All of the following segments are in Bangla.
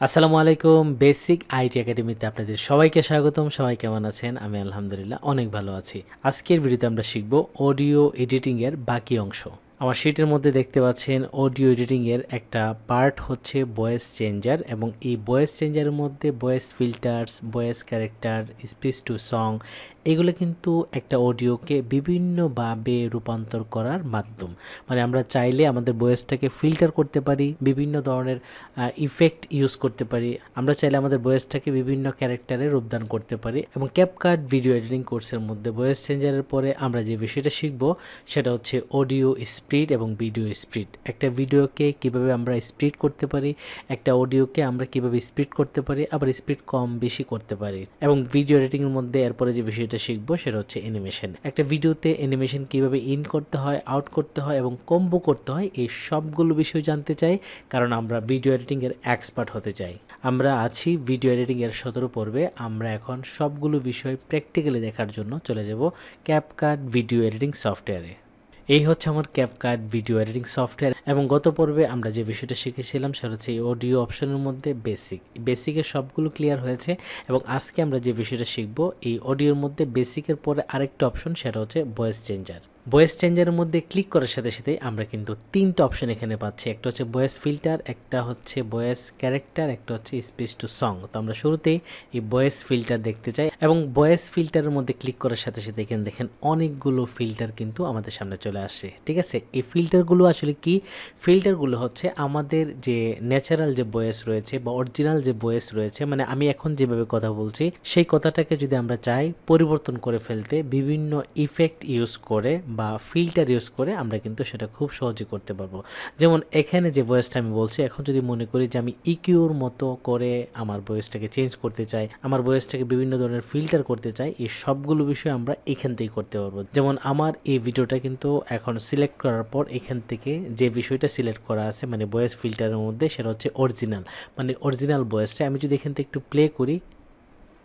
আসসালামু আলাইকুম বেসিক আইটি একাডেমিতে আপনাদের সবাইকে স্বাগতম। সবাই কেমন আছেন? আমি আলহামদুলিল্লাহ অনেক ভালো আছি। আজকের ভিডিওতে আমরা শিখব অডিও এডিটিং এর বাকি অংশ। আমার শিটের মধ্যে দেখতে পাচ্ছেন অডিও এডিটিং এর একটা পার্ট হচ্ছে ভয়েস চেঞ্জার এবং এই ভয়েস চেঞ্জারের মধ্যে voice filters voice character speech to song এগুলো কিন্তু একটা অডিওকে বিভিন্নভাবে রূপান্তর করার মাধ্যম। মানে আমরা চাইলে আমাদের ভয়েসটাকে ফিল্টার করতে পারি, বিভিন্ন ধরনের ইফেক্ট ইউজ করতে পারি। আমরা চাইলে আমাদের ভয়েসটাকে বিভিন্ন ক্যারেক্টারে রূপদান করতে পারি এবং ক্যাপকাট ভিডিও এডিটিং কোর্সের মধ্যে ভয়েস চেঞ্জারের পরে আমরা যে বিষয়টা শিখব, সেটা হচ্ছে অডিও স্পিড এবং ভিডিও স্পিড একটা ভিডিওকে কীভাবে আমরা স্পিড করতে পারি, একটা অডিওকে আমরা কীভাবে স্পিড করতে পারি, আবার স্পিড কম বেশি করতে পারি। এবং ভিডিও এডিটিংয়ের মধ্যে এরপরে যে বিষয়টা শিখব সেটা হচ্ছে অ্যানিমেশন একটা ভিডিওতে অ্যানিমেশন কীভাবে ইন করতে হয় আউট করতে হয় এবং কম্বো করতে হয়, এই সবগুলো বিষয় জানতে চাই, কারণ আমরা ভিডিও এডিটিংয়ের এক্সপার্ট হতে চাই। আমরা আছি ভিডিও এডিটিংয়ের সতেরো পর্বে, আমরা এখন সবগুলো বিষয় প্র্যাকটিক্যালি দেখার জন্য চলে যাব ক্যাপকাট ভিডিও এডিটিং সফটওয়্যারে এই হচ্ছে আমার ক্যাপকাট ভিডিও এডিটিং সফটওয়্যার এবং গত পর্বে আমরা যে বিষয়টা শিখেছিলাম সেটা হচ্ছে এই অডিও অপশনের মধ্যে বেসিক বেসিকের সবগুলো ক্লিয়ার হয়েছে এবং আজকে আমরা যে বিষয়টা শিখব এই অডিওর মধ্যে বেসিকের পরে আরেকটা অপশন সেটা হচ্ছে ভয়েস চেঞ্জার ভয়েস চেঞ্জারের মধ্যে ক্লিক করার সাথে সাথে আমরা কিন্তু তিনটা অপশন এখানে পাচ্ছি। একটা হচ্ছে ভয়েস ফিল্টার একটা হচ্ছে ভয়েস ক্যারেক্টার একটা হচ্ছে স্পিচ টু সং তো আমরা শুরুতেই এই ভয়েস ফিল্টার দেখতে চাই এবং ভয়েস ফিল্টারের মধ্যে ক্লিক করার সাথে সাথে এখানে দেখেন অনেকগুলো ফিল্টার কিন্তু আমাদের সামনে চলে আসে ঠিক আছে? এই ফিল্টারগুলো আসলে কি? ফিল্টারগুলো হচ্ছে আমাদের যে ন্যাচারাল যে ভয়েস রয়েছে বা অরিজিনাল যে ভয়েস রয়েছে মানে আমি এখন যেভাবে কথা বলছি, সেই কথাটাকে যদি আমরা চাই পরিবর্তন করে ফেলতে বিভিন্ন ইফেক্ট ইউজ করে বা ফিল্টার ইউজ করে আমরা কিন্তু সেটা খুব সহজে করতে পারব। যেমন এখানে যে ভয়েসটা আমি বলছি, এখন যদি মনে করি যে আমি ইকিউর মতো করে আমার ভয়েসটাকে চেঞ্জ করতে চাই, আমার ভয়েসটাকে বিভিন্ন ধরনের ফিল্টার করতে চাই, এই সবগুলো বিষয় আমরা এখান থেকেই করতে পারব। যেমন আমার এই ভিডিওটা কিন্তু এখন সিলেক্ট করার পর এখান থেকে যে বিষয়টা সিলেক্ট করা আছে মানে ভয়েস ফিল্টারের মধ্যে, সেটা হচ্ছে অরিজিনাল মানে অরিজিনাল ভয়েসটা আমি যদি এখান থেকে একটু প্লে করি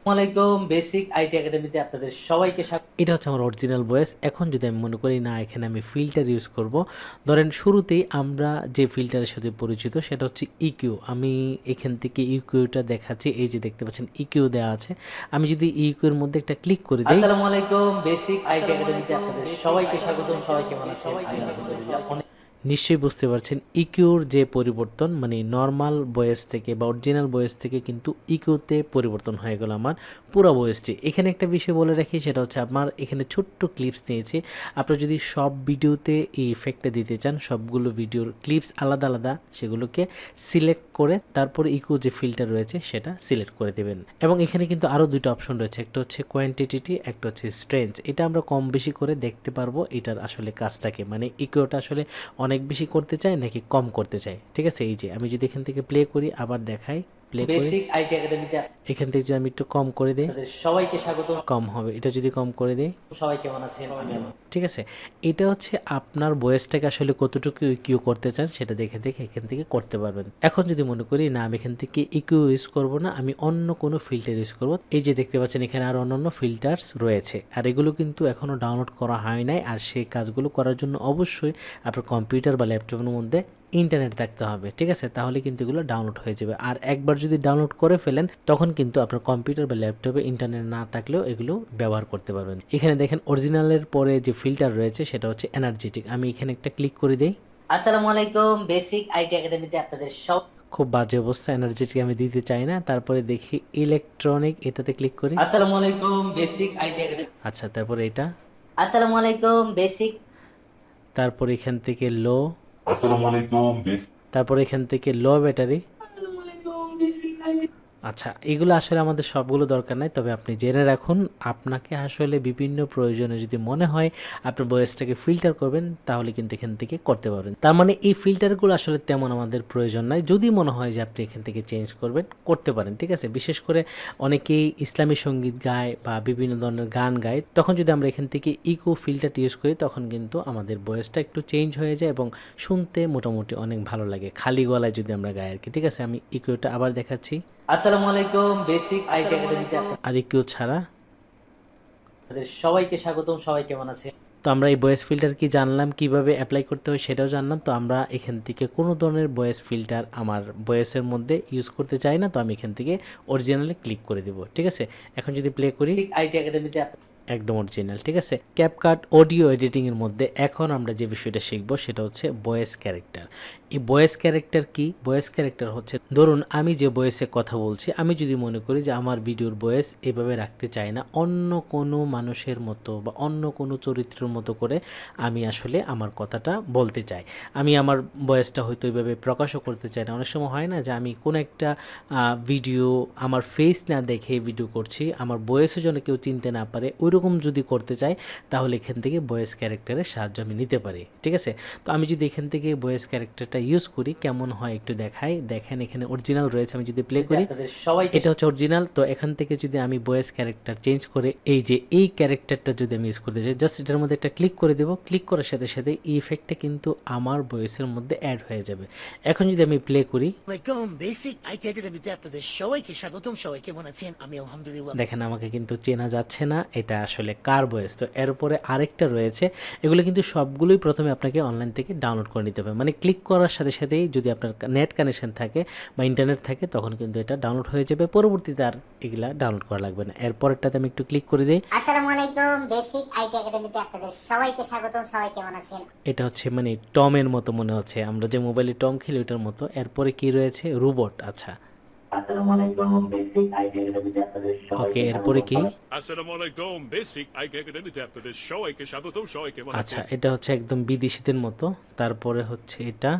আসসালামাইকুম বেসিক আইটি একাডেমিতে আপনাদের সবাইকে স্বাগত। এটা হচ্ছে আমার অরিজিনাল ভয়েস এখন যদি আমি মনে করি না এখানে আমি ফিল্টার ইউজ করব। ধরেন শুরুতেই আমরা যে ফিল্টারের সাথে পরিচিত সেটা হচ্ছে ইকিউ আমি এখান থেকে ইকিউটা দেখাচ্ছি। এই যে দেখতে পাচ্ছেন ইকিউ দেওয়া আছে। আমি যদি ইকিউর মধ্যে একটা ক্লিক করে দিই আসসালামু আলাইকুম বেসিক আইটি একাডেমিতে আপনাদের সবাইকে স্বাগতম। সবাই কেমন আছেন? আলহামদুলিল্লাহ অনেক নিশ্চয়ই বুঝতে পারছেন, ইকিউর যে পরিবর্তন মানে নর্মাল বয়েস থেকে বা অরিজিনাল বয়েস থেকে কিন্তু ইকিউতে পরিবর্তন হয়ে গেল আমার পুরো বয়েসটি। এখানে একটা বিষয় বলে রাখি, সেটা হচ্ছে আমার এখানে ছোট্ট ক্লিপস নিয়েছি। আপনারা যদি সব ভিডিওতে এই ইফেক্টটা দিতে চান, সবগুলো ভিডিওর ক্লিপস আলাদা আলাদা সেগুলোকে সিলেক্ট করে তারপর ইকো যে ফিল্টার রয়েছে, সেটা সিলেক্ট করে দেবেন। এবং এখানে কিন্তু আরও দুটো অপশন রয়েছে, একটা হচ্ছে কোয়ান্টিটি একটা হচ্ছে স্ট্রেঞ্জ এটা আমরা কম বেশি করে দেখতে পারব, এটার আসলে কাজটাকে মানে ইকোটা আসলে অনেক বেশি করতে চাই নাকি কম করতে চাই ঠিক আছে, এই যে আমি যদি এখান থেকে প্লে করি, আবার দেখাই। প্লে করি। আইটি একাডেমিতে এখান থেকে যদি আমি একটু কম করে দিই। সবাইকে স্বাগত। কম হবে এটা যদি কম করে দিই। সবাই কেমন আছেন? ঠিক আছে এটা হচ্ছে আপনার বয়সটাকে আসলে কতটুকু ইকিউ করতে চান সেটা দেখে দেখে এখান থেকে করতে পারবেন। এখন যদি মনে করি না আমি এখান থেকে ইকিউ ইউজ করব না আমি অন্য কোনো ফিল্টার ইউজ করব। এই যে দেখতে পাচ্ছেন এখানে আর অন্যান্য ফিল্টার্স রয়েছে। আর এগুলো কিন্তু এখনও ডাউনলোড করা হয় নাই। আর সেই কাজগুলো করার জন্য অবশ্যই আপনার কম্পিউটার বা ল্যাপটপের মধ্যে ইন্টারনেট থাকতে হবে ঠিক আছে? তাহলে কিন্তু এগুলো ডাউনলোড হয়ে যাবে। আর একবার যদি ডাউনলোড করে ফেলেন তখন কিন্তু আপনার কম্পিউটার বা ল্যাপটপে ইন্টারনেট না থাকলেও এগুলো ব্যবহার করতে পারবেন। এখানে দেখেন অরিজিনালের পরে যে ফিল্টার রয়েছে সেটা হচ্ছে এনার্জেটিক আমি এখানে একটা ক্লিক করে দিই। আসসালামু আলাইকুম বেসিক আইটি একাডেমিতে আপনাদের সব খুব বাজে অবস্থা এনার্জেটিক আমি দিতে চাই না। তারপরে দেখি ইলেকট্রনিক এটাতে ক্লিক করি। আসসালামু আলাইকুম বেসিক আইটি একাডেমি আচ্ছা তারপরে এটা। আসসালামু আলাইকুম বেসিক তারপর এখান থেকে লো আসসালামু আলাইকুম তারপর এখান থেকে লো ব্যাটারি। আচ্ছা এগুলো আসলে আমাদের সবগুলো দরকার নাই, তবে আপনি জেনে রাখুন, আপনাকে আসলে বিভিন্ন প্রয়োজনে যদি মনে হয় আপনার বয়সটাকে ফিল্টার করবেন, তাহলে কিন্তু এখান থেকে করতে পারবেন। তার মানে এই ফিল্টারগুলো আসলে তেমন আমাদের প্রয়োজন নাই, যদি মনে হয় যে আপনি এখান থেকে চেঞ্জ করবেন, করতে পারেন, ঠিক আছে? বিশেষ করে অনেকেই ইসলামী সংগীত গায় বা বিভিন্ন ধরনের গান গায়, তখন যদি আমরা এখান থেকে ইকো ফিল্টারটি ইউজ করি, তখন কিন্তু আমাদের বয়সটা একটু চেঞ্জ হয়ে যায় এবং শুনতে মোটামুটি অনেক ভালো লাগে। খালি গলায় যদি আমরা গাই আর কি ঠিক আছে? আমি ইকোটা আবার দেখাচ্ছি। আসসালামু আলাইকুম বেসিক আইটি একাডেমিতে আর ইকো ছাড়া? আপনাদের সবাইকে স্বাগতম সবাই কেমন আছেন? তো আমরা এই ভয়েস ফিল্টার কি জানলাম কীভাবে অ্যাপ্লাই করতে হয় সেটাও জানলাম তো আমরা এখান থেকে কোনো ধরনের ভয়েস ফিল্টার আমার ভয়েসের মধ্যে ইউজ করতে চাই না তো আমি এখান থেকে অরিজিনালে ক্লিক করে দেবো ঠিক আছে? এখন যদি প্লে করি আইটি একাডেমিতে একদম অরিজিনাল ঠিক আছে? ক্যাপকাট অডিও এডিটিংয়ের মধ্যে এখন আমরা যে বিষয়টা শিখব সেটা হচ্ছে ভয়েস ক্যারেক্টার এই ভয়েস ক্যারেক্টার কি? ভয়েস ক্যারেক্টার হচ্ছে, ধরুন আমি যে ভয়েসে কথা বলছি, আমি যদি মনে করি যে আমার ভিডিওর ভয়েস এভাবে রাখতে চাই না, অন্য কোনো মানুষের মতো বা অন্য কোনো চরিত্রের মতো করে আমি আসলে আমার কথাটা বলতে চাই। আমি আমার ভয়েসটা হয়তো এইভাবে প্রকাশও করতে চাই না। অনেক সময় হয় না যে আমি কোনো একটা ভিডিও আমার ফেস না দেখে ভিডিও করছি, আমার ভয়েসও যেন কেউ চিনতে না পারে, ওইরকম যদি করতে চাই, তাহলে এখান থেকে ভয়েস ক্যারেক্টারের সাহায্য আমি নিতে পারি। ঠিক আছে? তো আমি যদি এখান থেকে ভয়েস ক্যারেক্টারটা ইউজ করি কেমন হয় একটু দেখাই। দেখেন এখানে অরিজিনাল রয়েছে আমি যদি প্লে করি। এটা হচ্ছে অরিজিনাল তো এখান থেকে যদি আমি বয়েস ক্যারেক্টার চেঞ্জ করে এই যে এই ক্যারেক্টারটা যদি আমি ইউজ করতে চাই জাস্ট এটার মধ্যে একটা ক্লিক করে দেবো। ক্লিক করার সাথে সাথে এই ইফেক্টটা কিন্তু আমার ভয়েসের মধ্যে অ্যাড হয়ে যাবে। এখন যদি আমি প্লে করি। আলাইকুম বেসিক আইটি একাডেমিতে আপনাদের সবাইকে স্বাগতম সবাই কেমন আছেন? আমি আলহামদুলিল্লাহ। দেখেন আমাকে কিন্তু চেনা যাচ্ছে না এটা আসলে কার ভয়েস তো এর উপরে আরেকটা রয়েছে এগুলো কিন্তু সবগুলোই প্রথমে আপনাকে অনলাইন থেকে ডাউনলোড করে নিতে হবে। মানে ক্লিক করার সাথে সাথেই যদি আপনার নেট কানেকশন থাকে বা ইন্টারনেট থাকে তখন কিন্তু এটা ডাউনলোড হয়ে যাবে। পরবর্তীতে আর এগুলা ডাউনলোড করা লাগবে না। এরপরেরটাতে আমি একটু ক্লিক করে দিই। আসসালামু আলাইকুম বেসিক আইটি একাডেমিতে আপনাদের সবাইকে স্বাগতম। সবাই কেমন আছেন? এটা হচ্ছে মানে টমের মতো মনে হচ্ছে। আমরা যে মোবাইলে টম খেলি ওটার মতো। এরপরে কি রয়েছে? রোবট। আচ্ছা। ওকে এরপরে কি? আচ্ছা এটা হচ্ছে একদম বিদেশিদের মতো। তারপরে হচ্ছে এটা।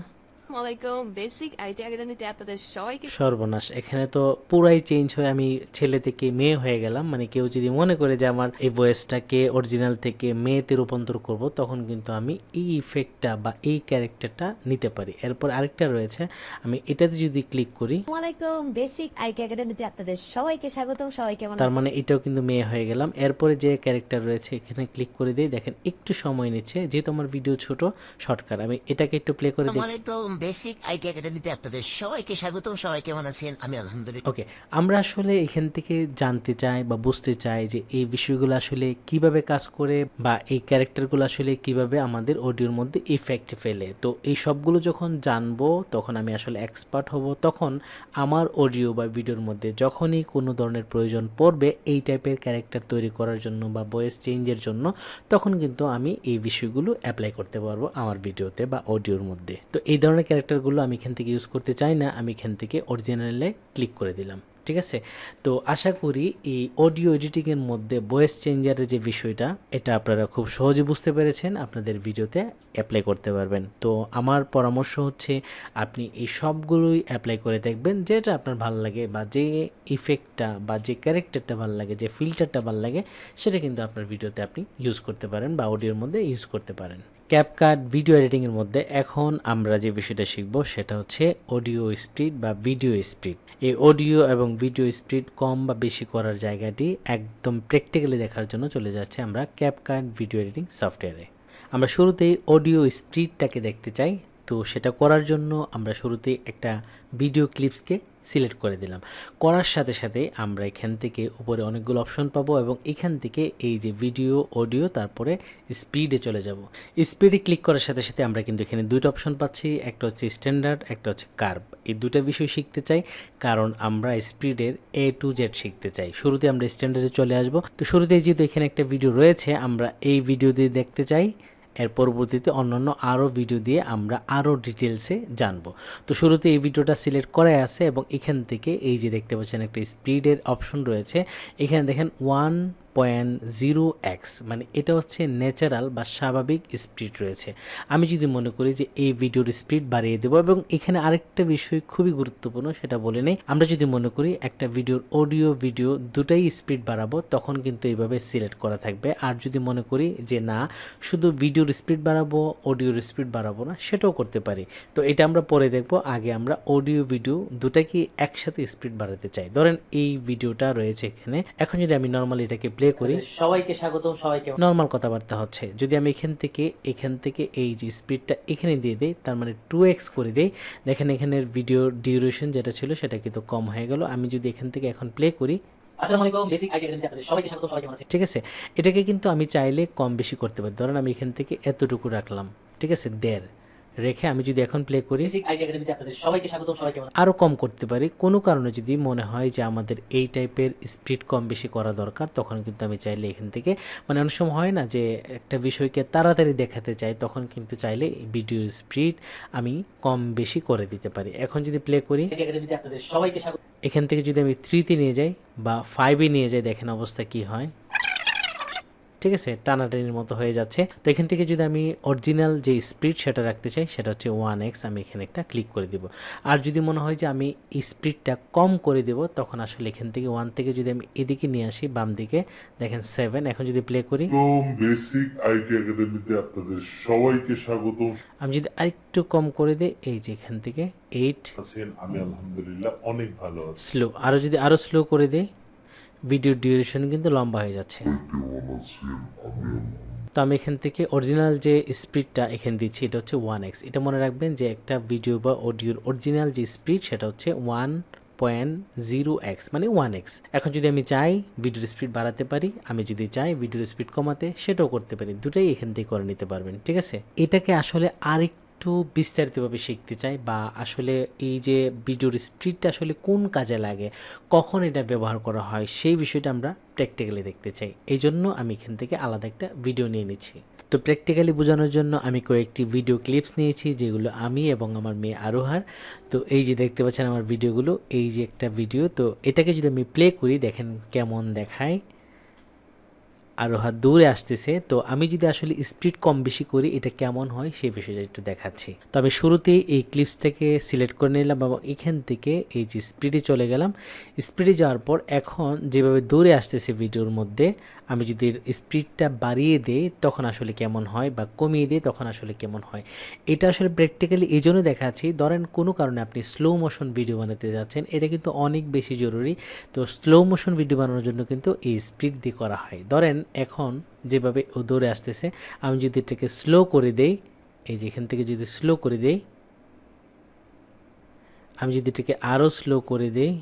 আসসালামাইকুম বেসিক আইটি একাডেমিতে আপনাদের সবাইকে সর্বনাশ। এখানে তো পুরাই চেঞ্জ হয়ে আমি ছেলে থেকে মেয়ে হয়ে গেলাম। মানে কেউ যদি মনে করে যে আমার এই ভয়েসটাকে অরিজিনাল থেকে মেয়েতে রূপান্তর করব তখন কিন্তু আমি এই ইফেক্টটা বা এই ক্যারেক্টারটা নিতে পারি। এরপর আরেকটা রয়েছে। আমি এটাতে যদি ক্লিক করি। আসসালামাইকুম বেসিক আইটি একাডেমিতে আপনাদের সবাইকে স্বাগতম। সবাই কেমন তার মানে এটাও কিন্তু মেয়ে হয়ে গেলাম। এরপরে যে ক্যারেক্টার রয়েছে এখানে ক্লিক করে দিয়ে দেখেন একটু সময় নিচ্ছে। যেহেতু আমার ভিডিও ছোট শর্টকাট আমি এটাকে একটু প্লে করে দিই আসসালামু আলাইকুম বেসিক আইটি একাডেমিতে আপনাদের সবাইকে স্বাগতম, সবাই কেমন আছেন? আমি আলহামদুলিল্লাহ। ওকে আমরা আসলে এখান থেকে জানতে চাই বা বুঝতে চাই যে এই বিষয়গুলো আসলে কীভাবে কাজ করে বা এই ক্যারেক্টারগুলো আসলে কীভাবে আমাদের অডিওর মধ্যে ইফেক্ট ফেলে। তো এই সবগুলো যখন জানব, তখন আমি আসলে এক্সপার্ট হব, তখন আমার অডিও বা ভিডিওর মধ্যে যখনই কোনো ধরনের প্রয়োজন পড়বে এই টাইপের ক্যারেক্টার তৈরি করার জন্য বা ভয়েস চেঞ্জের জন্য, তখন কিন্তু আমি এই বিষয়গুলো অ্যাপ্লাই করতে পারব আমার ভিডিওতে বা অডিওর মধ্যে। তো এই ধরনের ক্যারেক্টারগুলো আমি এখান থেকে ইউজ করতে চাই না, আমি এখান থেকে অরিজিনালে ক্লিক করে দিলাম, ঠিক আছে? তো আশা করি এই অডিও এডিটিংয়ের মধ্যে ভয়েস চেঞ্জারের যে বিষয়টা, এটা আপনারা খুব সহজে বুঝতে পেরেছেন, আপনাদের ভিডিওতে অ্যাপ্লাই করতে পারবেন। তো আমার পরামর্শ হচ্ছে, আপনি এই সবগুলোই অ্যাপ্লাই করে দেখবেন, যেটা আপনার ভালো লাগে বা যে ইফেক্টটা বা যে ক্যারেক্টারটা ভালো লাগে, যে ফিল্টারটা ভালো লাগে, সেটা কিন্তু আপনার ভিডিওতে আপনি ইউজ করতে পারেন বা অডিওর মধ্যে ইউজ করতে পারেন। ক্যাপকাট ভিডিও এডিটিংয়ের মধ্যে এখন আমরা যে বিষয়টা শিখব সেটা হচ্ছে অডিও স্পিড বা ভিডিও স্পিড এই অডিও এবং ভিডিও স্পিড কম বা বেশি করার জায়গাটি একদম প্র্যাকটিক্যালি দেখার জন্য চলে যাচ্ছে আমরা ক্যাপকাট ভিডিও এডিটিং সফটওয়্যারে আমরা শুরুতেই অডিও স্পিডটাকে দেখতে চাই, তো সেটা করার জন্য আমরা শুরুতেই একটা ভিডিও ক্লিপসকে সিলেক্ট করে দিলাম। করার সাথে সাথে আমরা এখান থেকে উপরে অনেকগুলো অপশন পাবো এবং এখান থেকে এই যে ভিডিও অডিও তারপরে স্পিডে চলে যাব। স্পিডে ক্লিক করার সাথে সাথে আমরা কিন্তু এখানে দুটো অপশন পাচ্ছি, একটা হচ্ছে স্ট্যান্ডার্ড একটা হচ্ছে কার্ভ এই দুটো বিষয় শিখতে চাই, কারণ আমরা স্পিডের এ টু জেড শিখতে চাই। শুরুতে আমরা স্ট্যান্ডার্ডে চলে আসব। তো শুরুতেই যেহেতু এখানে একটা ভিডিও রয়েছে, আমরা এই ভিডিও দিয়ে দেখতে চাই। এর পরবর্তীতে অন্যান্য আরও ভিডিও দিয়ে আমরা আরও ডিটেলসে জানব। তো শুরুতে এই ভিডিওটা সিলেক্ট করাই আছে এবং এখান থেকে এই যে দেখতে পাচ্ছেন একটা স্পিডের অপশন রয়েছে। এখানে দেখেন ওয়ান পয়েন্ট জিরো এক্স মানে এটা হচ্ছে ন্যাচারাল বা স্বাভাবিক স্পিড রয়েছে। আমি যদি মনে করি যে এই ভিডিওর স্পিড বাড়িয়ে দেবো এবং এখানে আরেকটা বিষয় খুবই গুরুত্বপূর্ণ সেটা বলে নেই, আমরা যদি মনে করি একটা ভিডিওর অডিও ভিডিও দুটাই স্পিড বাড়াবো, তখন কিন্তু এইভাবে সিলেক্ট করা থাকবে। আর যদি মনে করি যে না, শুধু ভিডিওর স্পিড বাড়াবো অডিওর স্পিড বাড়াবো না, সেটাও করতে পারি। তো এটা আমরা পরে দেখব, আগে আমরা অডিও ভিডিও দুটাকে একসাথে স্পিড বাড়াতে চাই। ধরেন এই ভিডিওটা রয়েছে এখানে, এখন যদি আমি নর্মালি এটাকে প্লে করি। সবাইকে স্বাগতম সবাই কেমন নর্মাল কথাবার্তা হচ্ছে যদি আমি এখান থেকে এখান থেকে এই যে স্পিডটা এখানে দিয়ে দেই তার মানে টু এক্স করে দেই দেখেন এখানের ভিডিও ডিউরেশন যেটা ছিল সেটা কিন্তু কম হয়ে গেল। আমি যদি এখান থেকে এখন প্লে করি সবাইকে ঠিক আছে? এটাকে কিন্তু আমি চাইলে কম বেশি করতে পারি। ধরেন আমি এখান থেকে এতটুকু রাখলাম। ঠিক আছে? দেড় রেখে আমি যদি এখন প্লে করি আরও কম করতে পারি। কোনো কারণে যদি মনে হয় যে আমাদের এই টাইপের স্পিড কম বেশি করা দরকার তখন কিন্তু আমি চাইলে এখান থেকে মানে অনেক সময় হয় না যে একটা বিষয়কে তাড়াতাড়ি দেখাতে চাই তখন কিন্তু চাইলে ভিডিওর স্পিড আমি কম বেশি করে দিতে পারি। এখন যদি প্লে করি এখান থেকে যদি আমি থ্রিতে নিয়ে যাই বা ফাইভে নিয়ে যাই দেখেন অবস্থা কি হয়। ঠিক আছে? টানাটানির মতো হয়ে যাচ্ছে। তো এখান থেকে যদি আমি অরিজিনাল যে স্পিড সেটা রাখতে চাই সেটা হচ্ছে ওয়ান এক্স আমি এখানে একটা ক্লিক করে দিব। আর যদি মনে হয় যে আমি স্পিডটা কম করে দেব তখন আসলে এখান থেকে ওয়ান থেকে যদি আমি এদিকে নিয়ে আসি বাম দিকে দেখেন সেভেন এখন যদি প্লে করি। বেসিক আইটি একাডেমিতে আপনাদের সবাইকে স্বাগতম। আমি যদি আরেকটু কম করে দিই এই যে এখান থেকে এইট আমি আলহামদুলিল্লাহ অনেক ভালো স্লো আরও যদি আরও স্লো করে দিই ভিডিও ডিউরেশন কিন্তু লম্বা হয়ে যাচ্ছে। তো আমি এখান থেকে অরিজিনাল যে স্পিডটা এখানে দিচ্ছি, এটা হচ্ছে ওয়ান এক্স এটা মনে রাখবেন যে একটা ভিডিও বা অডিওর অরিজিনাল যে স্পিড সেটা হচ্ছে ওয়ান পয়েন্ট জিরো এক্স মানে ওয়ান এক্স এখন যদি আমি চাই ভিডিওর স্পিড বাড়াতে পারি, আমি যদি চাই ভিডিওর স্পিড কমাতে, সেটাও করতে পারি। দুটাই এখান থেকে করে নিতে পারবেন, ঠিক আছে? এটাকে আসলে আরেক একটু বিস্তারিতভাবে শিখতে চাই বা আসলে এই যে ভিডিওর স্পিডটা আসলে কোন কাজে লাগে, কখন এটা ব্যবহার করা হয়, সেই বিষয়টা আমরা প্র্যাকটিক্যালি দেখতে চাই। এই জন্য আমি এখান থেকে আলাদা একটা ভিডিও নিয়ে নিচ্ছি। তো প্র্যাকটিক্যালি বোঝানোর জন্য আমি কয়েকটি ভিডিও ক্লিপস নিয়েছি, যেগুলো আমি এবং আমার মেয়ে আরোহার। তো এই যে দেখতে পাচ্ছেন আমার ভিডিওগুলো এই যে একটা ভিডিও তো এটাকে যদি আমি প্লে করি, দেখেন কেমন দেখায়। আরোহা দূরে আসতেছে, তো আমি যদি আসলে স্পিড কম বেশি করি, এটা কেমন হয় সেই বিষয়টা একটু দেখাচ্ছি। তো আমি শুরুতেই এই ক্লিপসটাকে সিলেক্ট করে নিলাম এবং এখান থেকে এই যে স্পিডে চলে গেলাম। স্পিডে যাওয়ার পর এখন যেভাবে দৌড়ে আসতেছে ভিডিওর মধ্যে, আমি যদি স্পিডটা বাড়িয়ে দিই, তখন আসলে কেমন হয় বা কমিয়ে দিই, তখন আসলে কেমন হয়। এটা আসলে প্র্যাকটিক্যালি এই জন্য দেখাচ্ছি। ধরেন কোনো কারণে আপনি স্লো মোশন ভিডিও বানাতে যাচ্ছেন, এটা কিন্তু অনেক বেশি জরুরি। তো স্লো মোশন ভিডিও বানানোর জন্য কিন্তু এই স্পিড দিয়ে করা হয়। ধরেন এখন যেভাবে ও দৌড়ে আসতেছে, আমি যদি এটাকে স্লো করে দেই, এই যে এখান থেকে যদি স্লো করে দেই, আমি যদি এটাকে আরও স্লো করে দেই,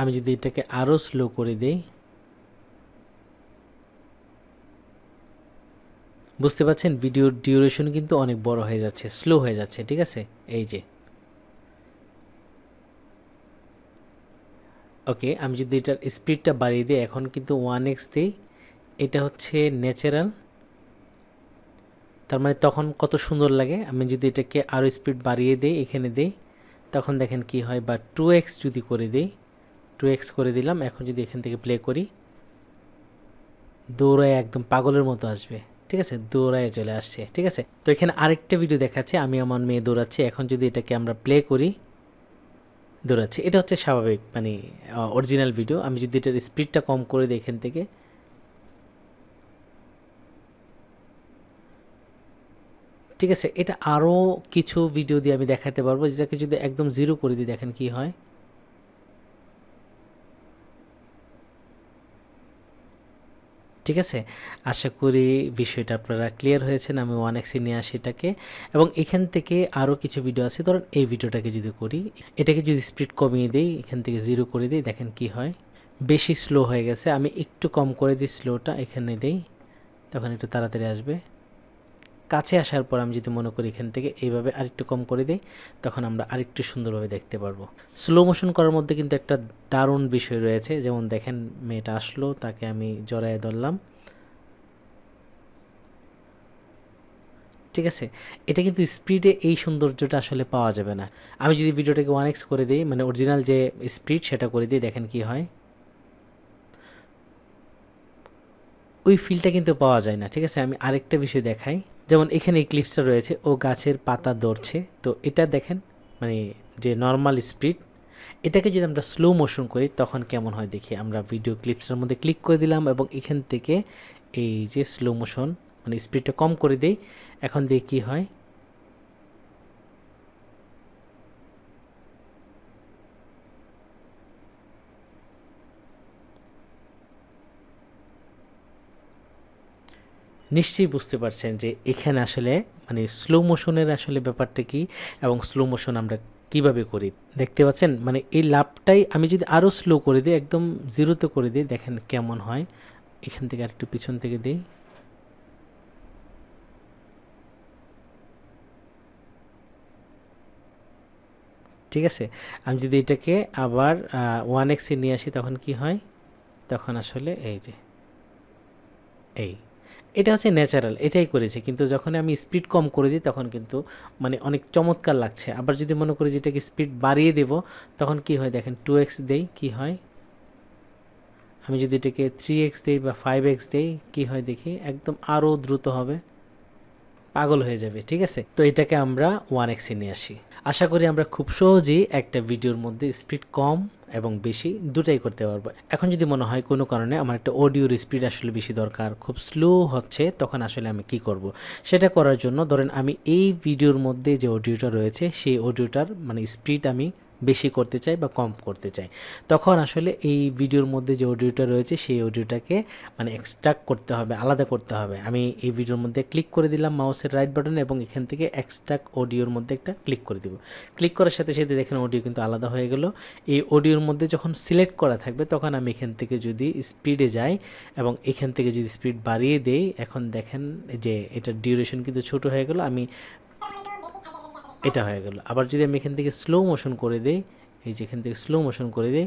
আমি যদি এটাকে আরও স্লো করে দেই, বুঝতে পারছেন? ভিডিওর ডিউরেশন কিন্তু অনেক বড় হয়ে যাচ্ছে স্লো হয়ে যাচ্ছে, ঠিক আছে? এই যে। ওকে, আমি যদি এটার স্পিডটা বাড়িয়ে দিই, এখন কিন্তু ওয়ান এক্স দিই, এটা হচ্ছে ন্যাচারাল তার মানে তখন কত সুন্দর লাগে। আমি যদি এটাকে আরও স্পিড বাড়িয়ে দিই, এখানে দিই, তখন দেখেন কি হয়, বা টু এক্স যদি করে দিই টু এক্স করে দিলাম, এখন যদি এখান থেকে প্লে করি, দৌড়ায় একদম পাগলের মতো আসবে। ঠিক আছে? দৌড়ায় চলে আসছে। ঠিক আছে? তো এখানে আরেকটা ভিডিও দেখাচ্ছে, আমি আমার মেয়ে দৌড়াচ্ছি, এখন যদি এটাকে আমরা প্লে করি দৌড়াচ্ছে। এটা হচ্ছে স্বাভাবিক মানে অরিজিনাল ভিডিও আমি যদি এটার স্পিডটা কম করে দিই এখান থেকে। ঠিক আছে, এটা আরও কিছু ভিডিও দিয়ে আমি দেখাতে পারব, যেটাকে যদি একদম জিরো করে দিই দেখেন কি হয়। ঠিক আছে? আশা করি বিষয়টা আপনারা ক্লিয়ার হয়েছেন, আমি ওয়ান এক্সি নিয়ে আসি এটাকে। এবং এখান থেকে আরও কিছু ভিডিও আছে, ধরুন এই ভিডিওটাকে যদি করি, এটাকে যদি স্পিড কমিয়ে দিই, এখান থেকে জিরো করে দিই, দেখেন কি হয়। বেশি স্লো হয়ে গেছে, আমি একটু কম করে দিই স্লোটা এখানে দিই, তখন একটু তাড়াতাড়ি আসবে। কাছে আসার পর আমি যদি মনে করি এখান থেকে এইভাবে আরেকটু কম করে দিই, তখন আমরা আরেকটু সুন্দরভাবে দেখতে পারব। স্লো মোশন করার মধ্যে কিন্তু একটা দারুণ বিষয় রয়েছে, যেমন দেখেন মেয়েটা আসলো, তাকে আমি জড়ায় ধরলাম। ঠিক আছে? এটা কিন্তু স্পিডে এই সৌন্দর্যটা আসলে পাওয়া যাবে না। আমি যদি ভিডিওটাকে ওয়ান এক্স করে দিই মানে অরিজিনাল যে স্পিড সেটা করে দিই, দেখেন কি হয়। ওই ফিলটা কিন্তু পাওয়া যায় না, ঠিক আছে? আমি আরেকটা বিষয় দেখাই। যেমন এখানে এই ক্লিপসটা রয়েছে, ও গাছের পাতা ধরছে। তো এটা দেখেন মানে যে নর্মাল স্পিড এটাকে যদি আমরা স্লো মোশন করি, তখন কেমন হয় দেখি? আমরা ভিডিও ক্লিপসের মধ্যে ক্লিক করে দিলাম এবং এখান থেকে এই যে স্লো মোশন মানে স্পিডটা কম করে দিই। এখন দিয়ে কী হয়? নিশ্চয়ই বুঝতে পারছেন যে এখানে আসলে মানে স্লো মোশনের আসলে ব্যাপারটা কি এবং স্লো মোশন আমরা কীভাবে করি। দেখতে পাচ্ছেন? মানে এই লাভটাই আমি যদি আরও স্লো করে দিই, একদম জিরোতে করে দিই, দেখেন কেমন হয়। এখান থেকে আরেকটু পিছন থেকে দিই। ঠিক আছে? আমি যদি এটাকে আবার ওয়ান এক্সে নিয়ে আসি, তখন কি হয়? তখন আসলে এই যে, এই। এটা হচ্ছে ন্যাচারাল এটাই করেছে। কিন্তু যখন আমি স্পিড কম করে দিই, তখন কিন্তু মানে অনেক চমৎকার লাগছে। আবার যদি মনে করি যেটাকে স্পিড বাড়িয়ে দেব, তখন কি হয় দেখেন টু এক্স দেই, কী হয়? আমি যদি এটাকে থ্রি এক্স দিই বা ফাইভ এক্স দিই, কী হয় দেখি? একদম আরও দ্রুত হবে, পাগল হয়ে যাবে, ঠিক আছে? তো এটাকে আমরা ওয়ান এক্সে নিয়ে আসি। আশা করি আমরা খুব সহজেই একটা ভিডিওর মধ্যে স্পিড কম এবং বেশি দুটাই করতে পারব এখন যদি মনে হয় কোনো কারণে আমার একটা অডিওর স্পিড আসলে বেশি দরকার, খুব স্লো হচ্ছে, তখন আসলে আমি কি করব। সেটা করার জন্য ধরেন আমি এই ভিডিওর মধ্যে যে অডিওটা রয়েছে, সেই অডিওটার মানে স্পিড আমি বেশি করতে চাই বা কম করতে চাই তখন আসলে এই ভিডিওর মধ্যে যে অডিওটা রয়েছে, সেই অডিওটাকে মানে এক্সট্রাক্ট করতে হবে, আলাদা করতে হবে। আমি এই ভিডিওর মধ্যে ক্লিক করে দিলাম মাউসের রাইট বাটন এবং এখান থেকে এক্সট্রাক্ট অডিওর মধ্যে একটা ক্লিক করে দিব। ক্লিক করার সাথে সাথে দেখেন অডিও কিন্তু আলাদা হয়ে গেল। এই অডিওর মধ্যে যখন সিলেক্ট করা থাকবে, তখন আমি এখান থেকে যদি স্পিডে যাই এবং এখান থেকে যদি স্পিড বাড়িয়ে দেই, এখন দেখেন যে এটার ডিউরেশন কিন্তু ছোট হয়ে গেল। আমি এটা হয়ে গেল। আবার যদি আমি এখান থেকে স্লো মোশন করে দেই, এই যে এখান থেকে স্লো মোশন করে দেই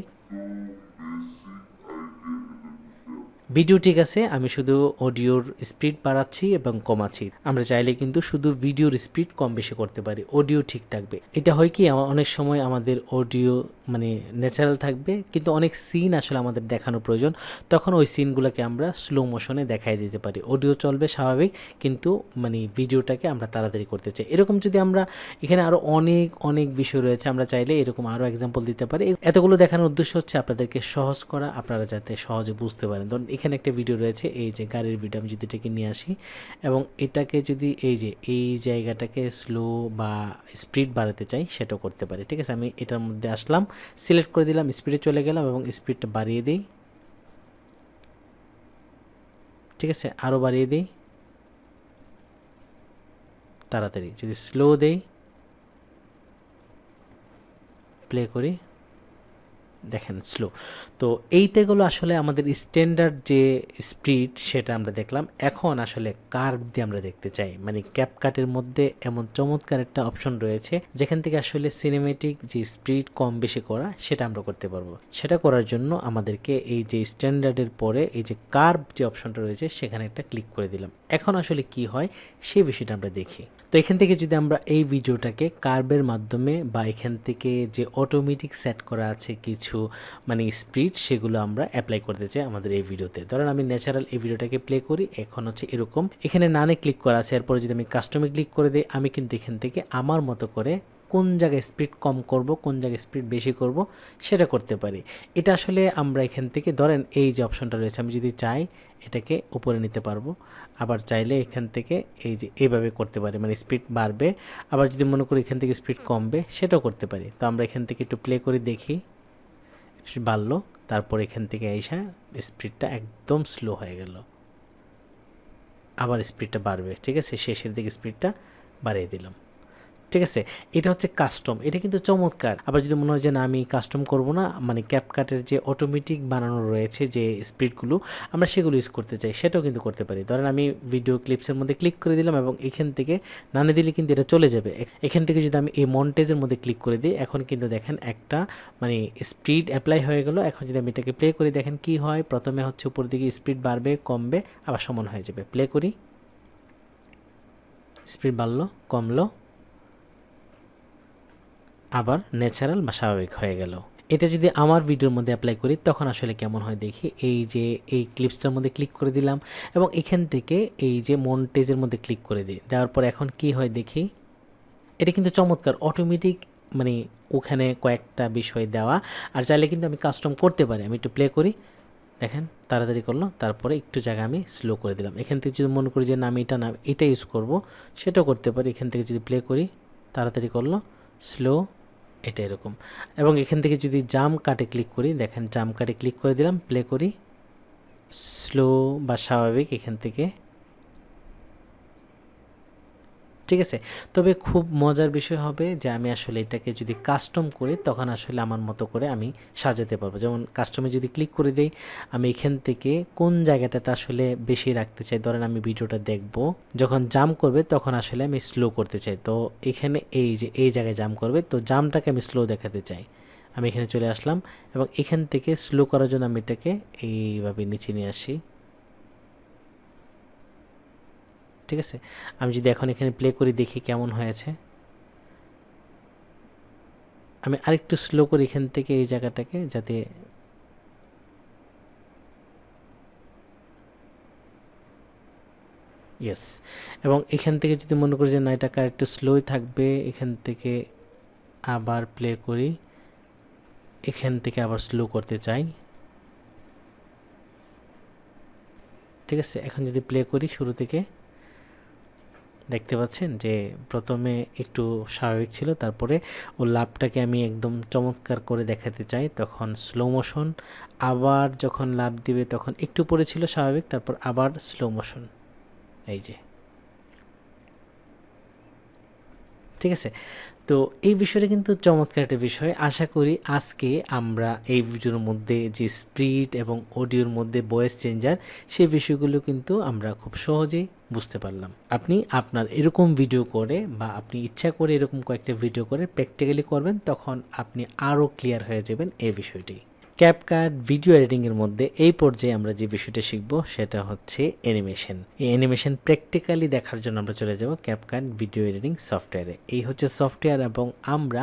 ভিডিও ঠিক আছে, আমি শুধু অডিওর স্পিড বাড়াচ্ছি এবং কমাচ্ছি। আমরা চাইলে কিন্তু শুধু ভিডিওর স্পিড কম বেশি করতে পারি, অডিও ঠিক থাকবে। এটা হয় কি অনেক সময় আমাদের অডিও মানে ন্যাচারাল থাকবে, কিন্তু অনেক সিন আসলে আমাদের দেখানো প্রয়োজন। তখন ওই সিনগুলোকে আমরা স্লো মোশনে দেখাই দিতে পারি। অডিও চলবে স্বাভাবিক, কিন্তু মানে ভিডিওটাকে আমরা তাড়াতাড়ি করতে চাই। এরকম যদি আমরা এখানে আরও অনেক অনেক বিষয় রয়েছে, আমরা চাইলে এরকম আরও এক্সাম্পল দিতে পারি। এতগুলো দেখানোর উদ্দেশ্য হচ্ছে আপনাদেরকে সহজ করা, আপনারা যাতে সহজে বুঝতে পারেন। ধরুন এখানে একটা ভিডিও রয়েছে, এই যে গাড়ির ভিডিও আমি যদি এটাকে নিয়ে আসি। এবং এটাকে যদি, এই যে, এই জায়গাটাকে স্লো বা স্পিড বাড়াতে চাই, সেটাও করতে পারি। ঠিক আছে, আমি এটার মধ্যে আসলাম সিলেক্ট করে দিলাম স্পিডে চলে গেলাম এবং স্পিডটা বাড়িয়ে দিই। ঠিক আছে আরও বাড়িয়ে দিই। তাড়াতাড়ি, যদি স্লো দেই প্লে করি। দেখেন স্লো তো এইতেগুলো আসলে আমাদের স্ট্যান্ডার্ড যে স্পিড সেটা আমরা দেখলাম। এখন আসলে কার্ভ দিয়ে আমরা দেখতে চাই। মানে ক্যাপকাটের মধ্যে এমন চমৎকার একটা অপশন রয়েছে, যেখান থেকে আসলে সিনেমেটিক যে স্পিড কম বেশি করা, সেটা আমরা করতে পারব। সেটা করার জন্য আমাদেরকে এই যে স্ট্যান্ডার্ডের পরে এই যে কার্ভ যে অপশনটা রয়েছে, সেখানে একটা ক্লিক করে দিলাম। এখন আসলে কি হয় সেই বিষয়টা আমরা দেখি। তো এখান থেকে যদি আমরা এই ভিডিওটাকে কার্বের মাধ্যমে বা এখান থেকে যে অটোমেটিক সেট করা আছে কিছু মানে স্পিড সেগুলো আমরা অ্যাপ্লাই করতে চাই আমাদের এই ভিডিওতে। ধরেন আমি ন্যাচারাল এই ভিডিওটাকে প্লে করি, এখন হচ্ছে এরকম। এখানে নানে ক্লিক করা আছে, এরপরে যদি আমি কাস্টমে ক্লিক করে দিই, আমি কিন্তু এখান থেকে আমার মতো করে কোন জায়গায় স্পিড কম করব, কোন জায়গায় স্পিড বেশি করব, সেটা করতে পারি। এটা আসলে আমরা এখান থেকে ধরেন এই যে অপশনটা রয়েছে, আমি যদি চাই এটাকে উপরে নিতে পারব, আবার চাইলে এখান থেকে এই যে এইভাবে করতে পারি মানে স্পিড বাড়বে, আবার যদি মনে করি এখান থেকে স্পিড কমবে, সেটাও করতে পারি। তো আমরা এখান থেকে একটু প্লে করে দেখি বাড়লো, তারপর এখান থেকে এসে স্পিডটা একদম স্লো হয়ে গেল। আবার স্পিডটা বাড়বে, ঠিক আছে? শেষের দিকে স্পিডটা বাড়িয়ে দিলাম। ঠিক আছে? এটা হচ্ছে কাস্টম এটা কিন্তু চমৎকার। আবার যদি মনে হয় যে না, আমি কাস্টম করব না মানে ক্যাপকাটের যে অটোমেটিক বানানো রয়েছে যে স্পিডগুলো, আমরা সেগুলো ইউজ করতে চাই, সেটাও কিন্তু করতে পারি। ধরেন আমি ভিডিও ক্লিপসের মধ্যে ক্লিক করে দিলাম এবং এখান থেকে নানে দিলে কিন্তু এটা চলে যাবে। এখান থেকে যদি আমি এই মন্টেজের মধ্যে ক্লিক করে দিই, এখন কিন্তু দেখেন একটা মানে স্পিড অ্যাপ্লাই হয়ে গেল। এখন যদি আমি এটাকে প্লে করি, দেখেন কি হয়? প্রথমে হচ্ছে উপর দিকে স্পিড বাড়বে, কমবে, আবার সমান হয়ে যাবে। প্লে করি। স্পিড বাড়লো, কমলো। আবার ন্যাচারাল বা স্বাভাবিক হয়ে গেল। এটা যদি আমার ভিডিওর মধ্যে অ্যাপ্লাই করি, তখন আসলে কেমন হয় দেখি? এই যে, এই ক্লিপসটার মধ্যে ক্লিক করে দিলাম এবং এখান থেকে এই যে মন্টেজের মধ্যে ক্লিক করে দিই। দেওয়ার পর এখন কি হয় দেখি? এটা কিন্তু চমৎকার অটোমেটিক মানে ওখানে কয়েকটা বিষয় দেওয়া। আর চাইলে কিন্তু আমি কাস্টম করতে পারি। আমি একটু প্লে করি। দেখেন, তাড়াতাড়ি করল, তারপরে একটু জায়গা আমি স্লো করে দিলাম। এখান থেকে যদি মনে করি যে, না, আমি এটা না, এটা ইউজ করব, সেটাও করতে পারি। এখান থেকে যদি প্লে করি, তাড়াতাড়ি করল স্লো এটা এরকম। এবং এখান থেকে যদি জাম কাটে ক্লিক করি, দেখেন জাম কাটে ক্লিক করে দিলাম প্লে করি। স্লো বা স্বাভাবিক এখান থেকে। ঠিক আছে? তবে খুব মজার বিষয় হবে যে আমি আসলে এটাকে যদি কাস্টম করি তখন আসলে আমার মতো করে আমি সাজাতে পারব। যেমন কাস্টমে যদি ক্লিক করে দেই, আমি এখান থেকে কোন জায়গাটাতে আসলে বেশি রাখতে চাই? ধরেন আমি ভিডিওটা দেখব, যখন জাম করবে তখন আসলে আমি স্লো করতে চাই। তো এখানে এই যে, এই জায়গায় জাম করবে, তো জামটাকে আমি স্লো দেখাতে চাই। আমি এখানে চলে আসলাম এবং এখান থেকে স্লো করার জন্য আমি এটাকে এইভাবে নিচে নিয়ে আসি। ঠিক আছে? আমি যদি এখন এখানে প্লে করি, দেখি কেমন হয়েছে। আমি আরেকটু স্লো করি এখান থেকে, এই জায়গাটাকে, যাতে ইয়েস এবং এখান থেকে যদি মনে করি যে, না, এটা একটু স্লোই থাকবে, এখান থেকে আবার প্লে করি। এখান থেকে আবার স্লো করতে চাই। ঠিক আছে? এখন যদি প্লে করি শুরু থেকে। দেখতে পাচ্ছেন যে প্রথমে একটু স্বাভাবিক ছিল, তারপরে ও লাভটাকে আমি একদম চমৎকার করে দেখাতে চাই। তখন স্লো মোশন আবার যখন লাভ দিবে তখন একটু পরে ছিল স্বাভাবিক, তারপর আবার স্লো মোশন এই যে। ঠিক আছে? তো এই বিষয়টা কিন্তু চমৎকার একটা বিষয়। আশা করি আজকে আমরা এই ভিডিওর মধ্যে যে স্পিড এবং অডিওর মধ্যে ভয়েস চেঞ্জার সেই বিষয়গুলো কিন্তু আমরা খুব সহজেই বুঝতে পারলাম। আপনি আপনার এরকম ভিডিও করে বা আপনি ইচ্ছা করে এরকম কয়েকটা ভিডিও করে প্র্যাকটিক্যালি করবেন, তখন আপনি আরও ক্লিয়ার হয়ে যাবেন এই বিষয়টি। ক্যাপকাট ভিডিও এডিটিংয়ের মধ্যে এই পর্যায়ে আমরা যে বিষয়টা শিখব, সেটা হচ্ছে অ্যানিমেশন এই অ্যানিমেশন প্র্যাকটিক্যালি দেখার জন্য আমরা চলে যাব ক্যাপকাট ভিডিও এডিটিং সফটওয়্যারে এই হচ্ছে সফটওয়্যার এবং আমরা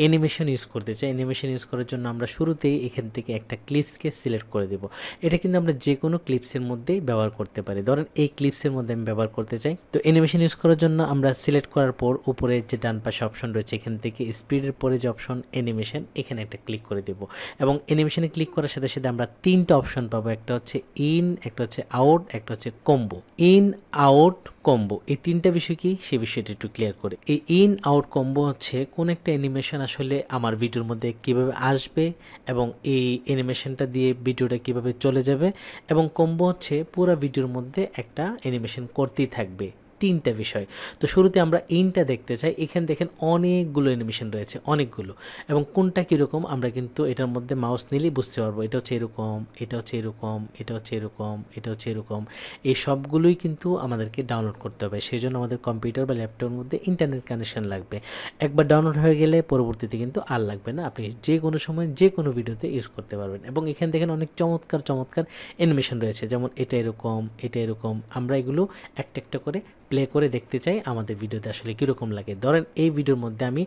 অ্যানিমেশন ইউজ করতে চাই অ্যানিমেশন ইউজ করার জন্য আমরা শুরুতেই এখান থেকে একটা ক্লিপসকে সিলেক্ট করে দেব। এটা কিন্তু আমরা যে কোনো ক্লিপসের মধ্যেই ব্যবহার করতে পারি। ধরেন এই ক্লিপসের মধ্যে আমি ব্যবহার করতে চাই। তো অ্যানিমেশন ইউজ করার জন্য আমরা সিলেক্ট করার পর উপরে যে ডান পাশে অপশন রয়েছে, এখান থেকে স্পিডের পরে যে অপশন অ্যানিমেশন এখানে একটা ক্লিক করে দেব। এবং অ্যানিমেশনে ক্লিক করার সাথে সাথে আমরা তিনটা অপশন পাবো। একটা হচ্ছে ইন একটা হচ্ছে আউট একটা হচ্ছে কম্বো ইন আউট কম্বো এই তিনটা বিষয় কি? সে বিষয়টা একটু ক্লিয়ার করে। এই ইন আউট কম্বো হচ্ছে কোন একটা অ্যানিমেশন আসলে আমার ভিডিওর মধ্যে কীভাবে আসবে এবং এই অ্যানিমেশনটা দিয়ে ভিডিওটা কীভাবে চলে যাবে এবং কম্বো হচ্ছে পুরো ভিডিওর মধ্যে একটা অ্যানিমেশন করতেই থাকবে। তিনটা বিষয়। তো শুরুতে আমরা ইনটা দেখতে চাই। এখানে দেখেন অনেকগুলো অ্যানিমেশন রয়েছে, অনেকগুলো। এবং কোনটা কীরকম আমরা কিন্তু এটার মধ্যে মাউস নিলেই বুঝতে পারব। এটা হচ্ছে এরকম, এটা হচ্ছে এরকম, এটা হচ্ছে এরকম, এটা হচ্ছে এরকম। এই সবগুলোই কিন্তু আমাদেরকে ডাউনলোড করতে হবে। সেই জন্য আমাদের কম্পিউটার বা ল্যাপটপের মধ্যে ইন্টারনেট কানেকশন লাগবে। একবার ডাউনলোড হয়ে গেলে পরবর্তীতে কিন্তু আর লাগবে না। আপনি যে কোনো সময় যে কোনো ভিডিওতে ইউজ করতে পারবেন। এবং এখানে দেখেন অনেক চমৎকার চমৎকার অ্যানিমেশন রয়েছে। যেমন এটা এরকম এটা এরকম। আমরা এগুলো একটা একটা করে প্লে করে দেখতে চাই আমাদের ভিডিওতে আসলে কীরকম লাগে। ধরেন এই ভিডিওর মধ্যে আমি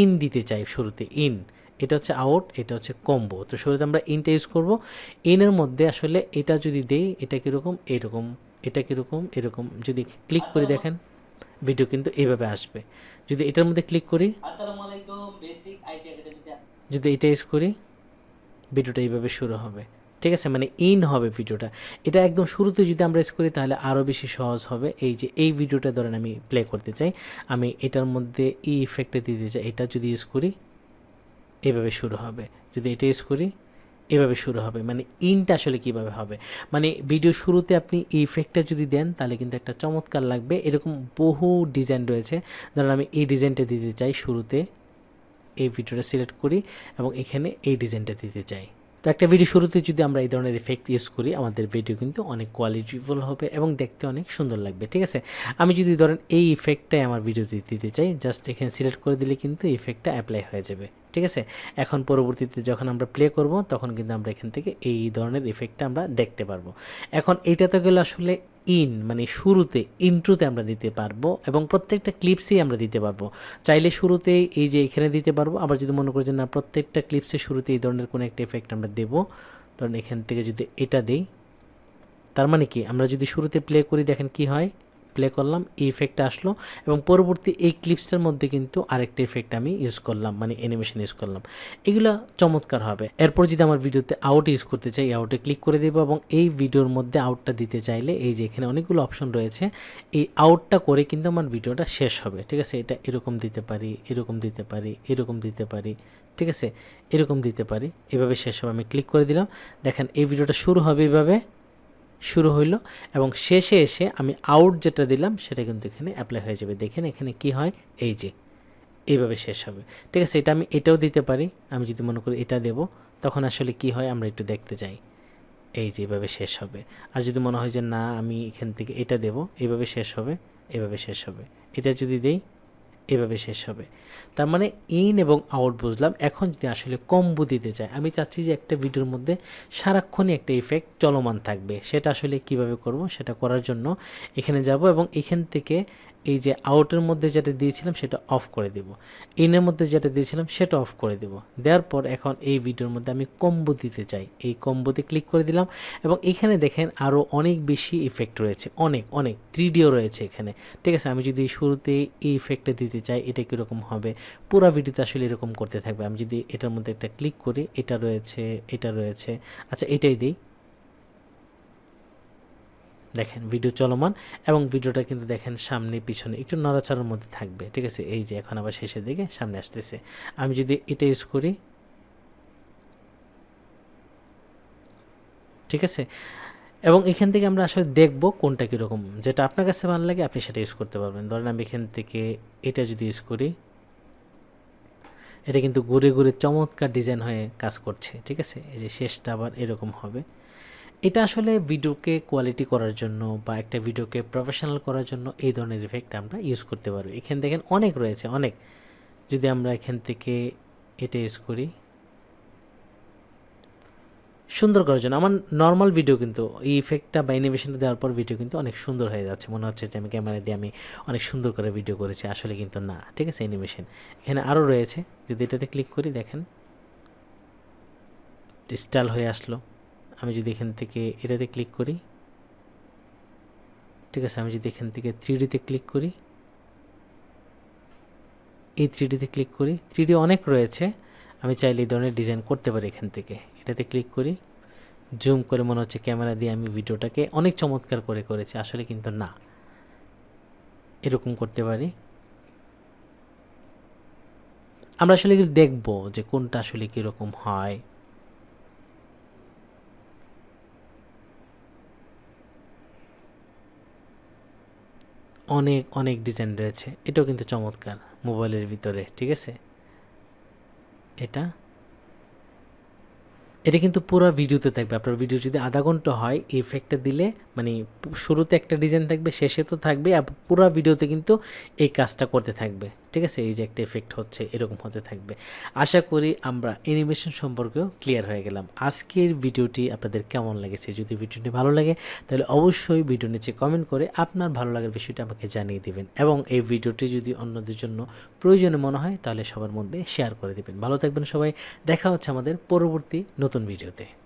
ইন দিতে চাই শুরুতে ইন এটা হচ্ছে আউট এটা হচ্ছে কম্বো তো শুরুতে আমরা ইনটা ইউজ করব। ইনের মধ্যে আসলে এটা যদি দেই এটা কীরকম? এরকম। এটা কীরকম? এরকম। যদি ক্লিক করে দেখেন ভিডিও কিন্তু এইভাবে আসবে। যদি এটার মধ্যে ক্লিক করি যদি এটা ইউজ করি ভিডিওটা এইভাবে শুরু হবে। ঠিক আছে? মানে ইন হবে ভিডিওটা। এটা একদম শুরুতে যদি আমরা ইউজ করি, তাহলে আরও বেশি সহজ হবে। এই যে, এই ভিডিওটা ধরেন আমি প্লে করতে চাই। আমি এটার মধ্যে ই ইফেক্টটা দিতে চাই। এটা যদি ইউজ করি, এভাবে শুরু হবে। যদি এটা ইউজ করি, এভাবে শুরু হবে। মানে ইনটা আসলে কীভাবে হবে? মানে ভিডিও শুরুতে আপনি ইফেক্টটা যদি দেন, তাহলে কিন্তু একটা চমৎকার লাগবে। এরকম বহু ডিজাইন রয়েছে। ধরুন আমি এই ডিজাইনটা দিতে চাই শুরুতে। এই ভিডিওটা সিলেক্ট করি এবং এখানে এই ডিজাইনটা দিতে চাই। তো একটা ভিডিও শুরুতে যদি আমরা এই ধরনের এফেক্ট ইউজ করি, আমাদের ভিডিও কিন্তু অনেক কোয়ালিটিফুল হবে এবং দেখতে অনেক সুন্দর লাগবে, ঠিক আছে? আমি যদি ধরেন এই ইফেক্টটাই আমার ভিডিওতে দিতে চাই জাস্ট এখানে সিলেক্ট করে দিলে কিন্তু ইফেক্টটা অ্যাপ্লাই হয়ে যাবে। ঠিক আছে? এখন পরবর্তীতে যখন আমরা প্লে করব, তখন কিন্তু আমরা এখান থেকে এই ধরনের ইফেক্টটা আমরা দেখতে পারব। এখন এইটাতে গেলে আসলে ইন মানে শুরুতে ইন্ট্রোতে আমরা দিতে পারব এবং প্রত্যেকটা ক্লিপসেই আমরা দিতে পারব। চাইলে শুরুতে এই যে এখানে দিতে পারব, আবার যদি মনে করি যে না, প্রত্যেকটা ক্লিপসের শুরুতে এই ধরনের কোনো একটা এফেক্ট আমরা দেবো, ধরুন এখান থেকে যদি এটা দেই, তার মানে কি? আমরা যদি শুরুতে প্লে করি, দেখেন কি হয়? প্লে করলাম, এই ইফেক্টটা আসলো এবং পরবর্তী এই ক্লিপসটার মধ্যে কিন্তু আরেকটা ইফেক্ট আমি ইউজ করলাম মানে অ্যানিমেশন ইউজ করলাম। এগুলো চমৎকার হবে। এরপর যদি আমার ভিডিওতে আউট ইউজ করতে চাই আউটে ক্লিক করে দেবো এবং এই ভিডিওর মধ্যে আউটটা দিতে চাইলে এই যে এখানে অনেকগুলো অপশন রয়েছে, এই আউটটা করে কিন্তু আমার ভিডিওটা শেষ হবে। ঠিক আছে? এটা এরকম দিতে পারি, এরকম দিতে পারি, এরকম দিতে পারি। ঠিক আছে? এরকম দিতে পারি। এভাবে শেষ হবে। আমি ক্লিক করে দিলাম। দেখেন এই ভিডিওটা শুরু হবে এইভাবে শুরু হইল এবং শেষে এসে আমি আউট যেটা দিলাম সেটা কিন্তু এখানে অ্যাপ্লাই হয়ে যাবে। দেখেন এখানে কি হয়? এই যে, এইভাবে শেষ হবে। ঠিক আছে, এটা আমি এটাও দিতে পারি। আমি যদি মনে করি এটা দেব, তখন আসলে কি হয়? আমরা একটু দেখতে চাই এই যে এভাবে শেষ হবে। আর যদি মনে হয় যে না, আমি এখান থেকে এটা দেব, এইভাবে শেষ হবে এভাবে শেষ হবে। এটা যদি দেই এভাবে শেষ হবে। তার মানে ইন এবং আউট বুঝলাম। এখন যদি আসলে কম্বো দিতে চাই আমি চাচ্ছি যে একটা ভিডিওর মধ্যে সারাক্ষণই একটা ইফেক্ট চলমান থাকবে। সেটা আসলে কীভাবে করব, সেটা করার জন্য এখানে যাব এবং এখান থেকে এই যে আউটের মধ্যে যেটা দিয়েছিলাম সেটা অফ করে দেব। ইনের মধ্যে যেটা দিয়েছিলাম সেটা অফ করে দেব। দেওয়ার পর এখন এই ভিডিওর মধ্যে আমি কম্বো দিতে চাই। এই কম্বোতে ক্লিক করে দিলাম এবং এখানে দেখেন আরও অনেক বেশি ইফেক্ট রয়েছে। অনেক অনেক। থ্রিডিও রয়েছে এখানে। ঠিক আছে, আমি যদি শুরুতে এই ইফেক্টটা দিতে চাই, এটা কীরকম হবে? পুরো ভিডিওতে আসলে এরকম করতে থাকবে। আমি যদি এটার মধ্যে একটা ক্লিক করি, এটা রয়েছে এটা রয়েছে। আচ্ছা এটাই দিই। দেখেন ভিডিও চলমান এবং ভিডিওটা কিন্তু দেখেন সামনে, পিছনে একটু নড়াচড়ার মধ্যে থাকবে, ঠিক আছে? এই যে এখন আবার শেষের দিকে সামনে আসতেছে। আমি যদি এটা ইউজ করি, ঠিক আছে? এবং এখান থেকে আমরা আসলে দেখব কোনটা কীরকম। যেটা আপনার কাছে ভালো লাগে, আপনি সেটা ইউজ করতে পারবেন। ধরেন আমি এখান থেকে এটা যদি ইউজ করি, এটা কিন্তু ঘুরে ঘুরে চমৎকার ডিজাইন হয়ে কাজ করছে, ঠিক আছে? এই যে শেষটা আবার এরকম হবে। এটা আসলে ভিডিওকে কোয়ালিটি করার জন্য বা একটা ভিডিওকে প্রফেশনাল করার জন্য এই ধরনের ইফেক্ট আমরা ইউজ করতে পারব এখানে দেখেন অনেক রয়েছে, অনেক। যদি আমরা এখান থেকে এটা ইউজ করি। সুন্দর করার জন্য। আমার নর্মাল ভিডিও কিন্তু, এই ইফেক্টটা বা অ্যানিমেশনটা দেওয়ার পর ভিডিও কিন্তু অনেক সুন্দর হয়ে যাচ্ছে। মনে হচ্ছে যে আমি ক্যামেরা দিয়ে আমি অনেক সুন্দর করে ভিডিও করেছি, আসলে কিন্তু না। ঠিক আছে অ্যানিমেশন এখানে আরও রয়েছে। যদি এটাতে ক্লিক করি, দেখেন। স্টাইল হয়ে আসলো। আমি যদি এখান থেকে এটাতে ক্লিক করি, ঠিক আছে, আমি যদি এখান থেকে থ্রি ডিতে ক্লিক করি, এই থ্রি ডিতে ক্লিক করি থ্রি ডি অনেক রয়েছে, আমি চাইলে এই ধরনের ডিজাইন করতে পারি এখান থেকে। এটাতে ক্লিক করি জুম করে মনে হচ্ছে ক্যামেরা দিয়ে আমি ভিডিওটাকে অনেক চমৎকার করে করেছি, আসলে কিন্তু না। এরকম করতে পারি। আমরা আসলে দেখব যে কোনটা আসলে কীরকম হয়। অনেক অনেক ডিজাইন রয়েছে। এটাও কিন্তু চমৎকার মোবাইলের ভিতরে, ঠিক আছে? এটা? এটা কিন্তু পুরো ভিডিওতে থাকবে। আপনার ভিডিও যদি আধা ঘণ্টা হয় এফেক্টটা দিলে মানে শুরুতে একটা ডিজাইন থাকবে, শেষে তো থাকবে, আর পুরো ভিডিওতে কিন্তু এই কাজটা করতে থাকবে। ঠিক আছে, এই যে একটা এফেক্ট হচ্ছে, এরকম হতে থাকবে। আশা করি আমরা অ্যানিমেশন সম্পর্কেও ক্লিয়ার হয়ে গেলাম। আজকের ভিডিওটি আপনাদের কেমন লেগেছে? যদি ভিডিওটি ভালো লাগে, তাহলে অবশ্যই ভিডিও নিচে কমেন্ট করে আপনার ভালো লাগার বিষয়টা আমাকে জানিয়ে দিবেন। এবং এই ভিডিওটি যদি অন্যদের জন্য প্রয়োজনীয় মনে হয়, তাহলে সবার মধ্যে শেয়ার করে দেবেন। ভালো থাকবেন সবাই। দেখা হচ্ছে আমাদের পরবর্তী নতুন ভিডিওতে।